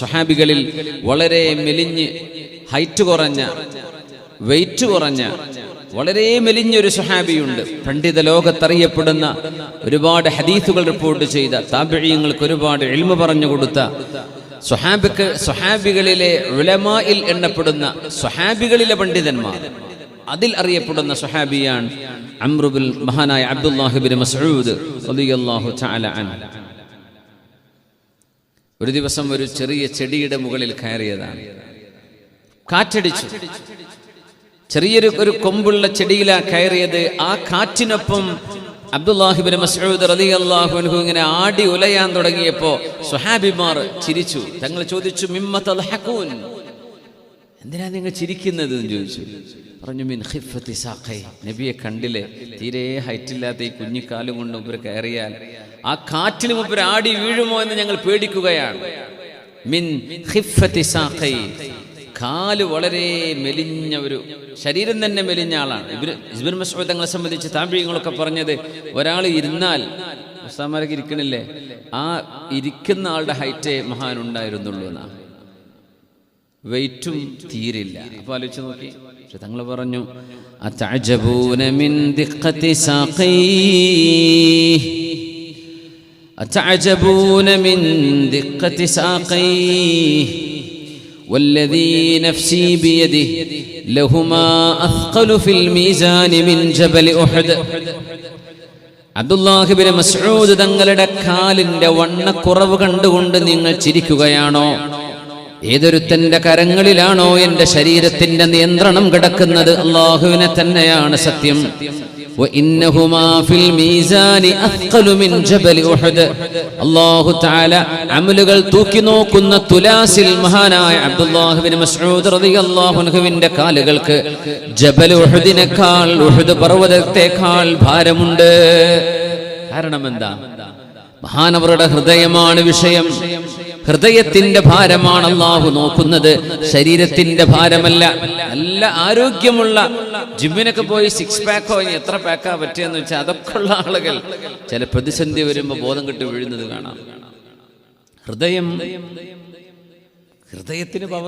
സ്വഹാബികളിൽ വളരെ മെലിഞ്ഞ് ഹൈറ്റ് കുറഞ്ഞ വെയിറ്റ് കുറഞ്ഞ വളരെ മെലിഞ്ഞൊരു സുഹാബിയുണ്ട് പണ്ഡിത ലോകത്തറിയപ്പെടുന്ന ഒരുപാട് ഹദീസുകൾ റിപ്പോർട്ട് ചെയ്ത താപിഴയങ്ങൾക്ക് ഒരുപാട് എൽമ പറഞ്ഞു കൊടുത്ത സുഹാബിക്ക് സുഹാബികളിലെ ഉലമായിൽ എണ്ണപ്പെടുന്ന സുഹാബികളിലെ പണ്ഡിതന്മാർ. അതിൽ അറിയപ്പെടുന്ന സുഹാബിയാണ് അമ്രുബുൽ മഹാനായ അബ്ദുല്ലാഹിബിൻ മസൂദ് റളിയല്ലാഹു തആല അൻഹു. ഒരു ദിവസം ഒരു ചെറിയ ചെടിയുടെ മുകളിൽ കയറിയതാണ്. കാറ്റടിച്ചു. ചെറിയൊരു ഒരു കൊമ്പുള്ള ചെടിയിലാ കയറിയത്. ആ കാറ്റിനൊപ്പം അബ്ദുല്ലാഹിബിൻ മസൂദ് റലി അള്ളാഹുൻഹു ഇങ്ങനെ ആടി ഉലയാൻ തുടങ്ങിയപ്പോ സുഹാബിമാർ ചിരിച്ചു. തങ്ങൾ ചോദിച്ചു മിമ്മത്ത് അൽഹഖൂൻ എന്തിനാ നിങ്ങൾ ചിരിക്കുന്നത് എന്ന് ചോദിച്ചു. പറഞ്ഞു മിൻ ഹിഫത്തി സാഖൈ. നബിയെ കണ്ടില്ലേ? തീരെ ഹൈറ്റ് ഇല്ലാത്ത ഈ കുഞ്ഞിക്കാലും കൊണ്ട് മുപ്പർ കയറിയാൽ ആ കാറ്റിൽ മുപ്പർ ആടി വീഴുമോ എന്ന് ഞങ്ങൾ പേടിക്കുകയാണ്. മിൻ ഹിഫത്തി സാഖൈ. കാൽ വളരെ മെലിഞ്ഞ ഒരു ശരീരം തന്നെ മെലിഞ്ഞ ആളാണ്. ഇസ്ബിൻ മസൂദ് സംബന്ധിച്ച് താമ്പിയങ്ങളൊക്കെ പറഞ്ഞത് ഒരാൾ ഇരുന്നാൽ ഉസ്താമാരൊക്കെ ഇരിക്കണില്ലേ? ആ ഇരിക്കുന്ന ആളുടെ ഹൈറ്റേ മഹാൻ ഉണ്ടായിരുന്നുള്ളൂ എന്നാണ്. വെയിറ്റും തീരില്ല അപ്പൊ ആലോചിച്ച് നോക്കി പക്ഷെ തങ്ങൾ പറഞ്ഞു അത്തഅജബൂന മിൻ ദിഖത്തി സാഖൈ أتعجبون من دقة ساقيه والذي نفسي بيده لهما أثقل في الميزان من جبل أحد അബ്ദുല്ലാഹിബിന് മസ്ഊദ് തങ്ങളുടെ കാലിന്റെ വണ്ണക്കുറവ് കണ്ടുകൊണ്ട് നിങ്ങൾ ചിരിക്കുകയാണോ ഏതൊരുത്തന്റെ കരങ്ങളിലാണോ എന്റെ ശരീരത്തിന്റെ നിയന്ത്രണം കിടക്കുന്നത്? അള്ളാഹുവിനെ തന്നെയാണ് സത്യം. അള്ളാഹു താല അമലുകൾ തൂക്കി നോക്കുന്ന തുലാസിൽ മഹാനായ അബ്ദുല്ലാഹുബിൻ മസ്ഊദ് റളിയല്ലാഹുവിന്റെ കാലുകൾക്ക് ജബൽ ഉഹദിനേക്കാൾ ഉഹദ് പർവതത്തെക്കാൾ ഭാരമുണ്ട്. കാരണം എന്താ? മഹാനവരുടെ ഹൃദയമാണ് വിഷയം. ഹൃദയത്തിന്റെ ഭാരമാണ് അള്ളാഹു നോക്കുന്നത്. ശരീരത്തിന്റെ ഭാരമല്ല. നല്ല ആരോഗ്യമുള്ള ജിമ്മിനൊക്കെ പോയി സിക്സ് പാക്കോ എത്ര പാക്കാ പറ്റിയെന്ന് വെച്ചാൽ അതൊക്കെ ഉള്ള ആളുകൾ. ചില പ്രതിസന്ധി വരുമ്പോൾ ബോധം കെട്ട് വീഴുന്നത് കാണാം. ഹൃദയം ഹൃദയത്തിന് പവർ